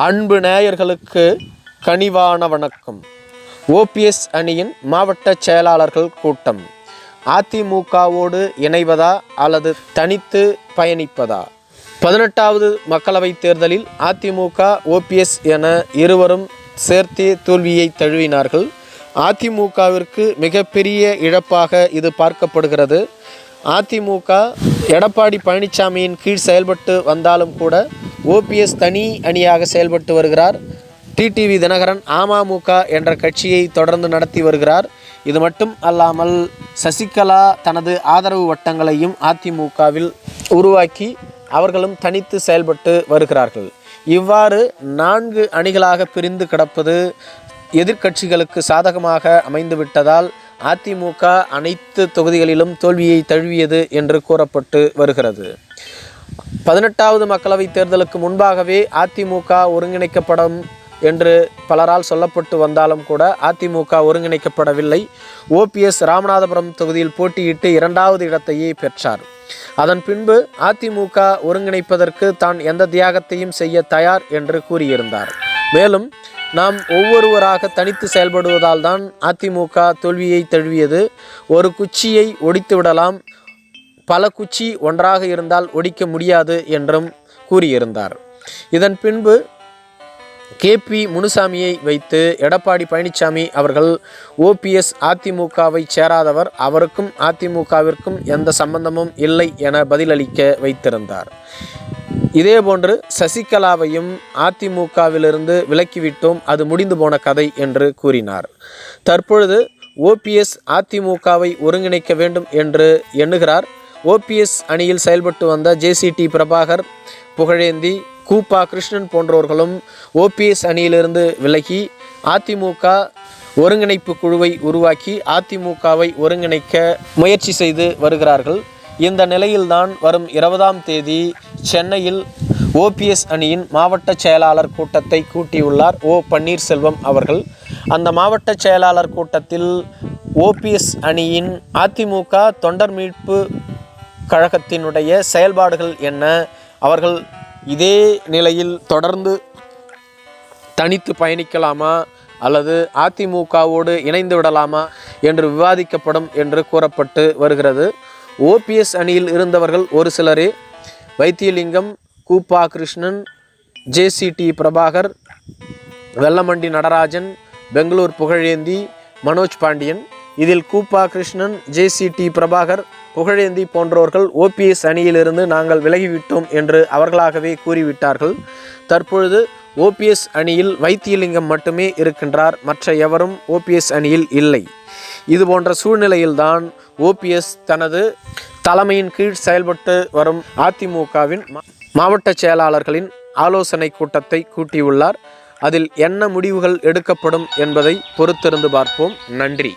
அன்பு நேயர்களுக்கு கனிவான வணக்கம். ஓபிஎஸ் அணியின் மாவட்ட செயலாளர்கள் கூட்டம். அதிமுகவோடு இணைவதா அல்லது தனித்து பயணிப்பதா? பதினெட்டாவது மக்களவைத் தேர்தலில் அதிமுக ஓபிஎஸ் என இருவரும் சேர்த்தே தோல்வியை தழுவினார்கள். அதிமுகவிற்கு மிகப்பெரிய இழப்பாக இது பார்க்கப்படுகிறது. அதிமுக எடப்பாடி பழனிசாமியின் கீழ் செயல்பட்டு வந்தாலும் கூட ஓபிஎஸ் தனி அணியாக செயல்பட்டு வருகிறார். டிடிவி தினகரன் அமமுக என்ற கட்சியை தொடர்ந்து நடத்தி வருகிறார். இது மட்டும் அல்லாமல் சசிகலா தனது ஆதரவு வட்டங்களையும் அதிமுகவில் உருவாக்கி அவர்களும் தனித்து செயல்பட்டு வருகிறார்கள். இவ்வாறு நான்கு அணிகளாக பிரிந்து கிடப்பது எதிர்க்கட்சிகளுக்கு சாதகமாக அமைந்துவிட்டதால் அதிமுக அனைத்து தொகுதிகளிலும் தோல்வியை தழுவியது என்று கூறப்பட்டு வருகிறது. பதினெட்டாவது மக்களவைத் தேர்தலுக்கு முன்பாகவே அதிமுக ஒருங்கிணைக்கப்படும் என்று பலரால் சொல்லப்பட்டு வந்தாலும் கூட அதிமுக ஒருங்கிணைக்கப்படவில்லை. ஓபிஎஸ் ராமநாதபுரம் தொகுதியில் போட்டியிட்டு இரண்டாவது இடத்தையே பெற்றார். அதன் பின்பு அதிமுக ஒருங்கிணைப்பதற்கு தான் எந்த தியாகத்தையும் செய்ய தயார் என்று கூறியிருந்தார். மேலும் நாம் ஒவ்வொருவராக தனித்து செயல்படுவதால் தான் அதிமுக தோல்வியை தழுவியது. ஒரு குச்சியை ஒடித்து விடலாம் பல குச்சி ஒன்றாக இருந்தால் ஒடிக்க முடியாது என்றும் கூறியிருந்தார். இதன் பின்பு கேபி முனுசாமியை வைத்து எடப்பாடி பழனிசாமி அவர்கள் ஓபிஎஸ் அதிமுகவை சேராதவர் அவருக்கும் அதிமுகவிற்கும் எந்த சம்பந்தமும் இல்லை என பதிலளிக்க வைத்திருந்தார். இதேபோன்று சசிகலாவையும் அதிமுகவிலிருந்து விலக்கிவிட்டோம் அது முடிந்து போன கதை என்று கூறினார். தற்பொழுது ஓபிஎஸ் அதிமுகவை ஒருங்கிணைக்க வேண்டும் என்று எண்ணுகிறார் ஓபிஎஸ் அணியில் செயல்பட்டு வந்த ஜேசிடி பிரபாகர் புகழேந்தி கூப்பா கிருஷ்ணன் போன்றோர்களும் ஓபிஎஸ் அணியிலிருந்து விலகி அதிமுக ஒருங்கிணைப்பு குழுவை உருவாக்கி அதிமுகவை ஒருங்கிணைக்க முயற்சி செய்து வருகிறார்கள். இந்த நிலையில்தான் வரும் இருபதாம் தேதி சென்னையில் ஓபிஎஸ் அணியின் மாவட்ட செயலாளர் கூட்டத்தை கூட்டியுள்ளார் ஓ பன்னீர்செல்வம் அவர்கள். அந்த மாவட்ட செயலாளர் கூட்டத்தில் ஓபிஎஸ் அணியின் அதிமுக தொண்டர் மீட்பு கழகத்தினுடைய செயல்பாடுகள் என்ன? அவர்கள் இதே நிலையில் தொடர்ந்து தனித்து பயணிக்கலாமா? அல்லது அதிமுகவோடு இணைந்து விடலாமா? என்று விவாதிக்கப்படும் என்று கூறப்பட்டு வருகிறது. ஓபிஎஸ் அணியில் இருந்தவர்கள் ஒரு சிலரே. வைத்தியலிங்கம் கூப்பா கிருஷ்ணன் ஜேசிடி பிரபாகர் வெல்லமண்டி நடராஜன் பெங்களூர் புகழேந்தி மனோஜ் பாண்டியன். இதில் கூப்பா கிருஷ்ணன் ஜேசிடி பிரபாகர் புகழேந்தி போன்றோர்கள் ஓபிஎஸ் அணியிலிருந்து நாங்கள் விலகிவிட்டோம் என்று அவர்களாகவே கூறிவிட்டார்கள். தற்பொழுது ஓபிஎஸ் அணியில் வைத்தியலிங்கம் மட்டுமே இருக்கின்றார் மற்ற எவரும் ஓபிஎஸ் அணியில் இல்லை. இது போன்ற சூழ்நிலையில்தான் ஓபிஎஸ் தனது தலைமையின் கீழ் செயல்பட்டு வரும் அதிமுகவின் மாவட்ட செயலாளர்களின் ஆலோசனை கூட்டத்தை கூட்டியுள்ளார். அதில் என்ன முடிவுகள் எடுக்கப்படும் என்பதை பொறுத்திருந்து பார்ப்போம். நன்றி.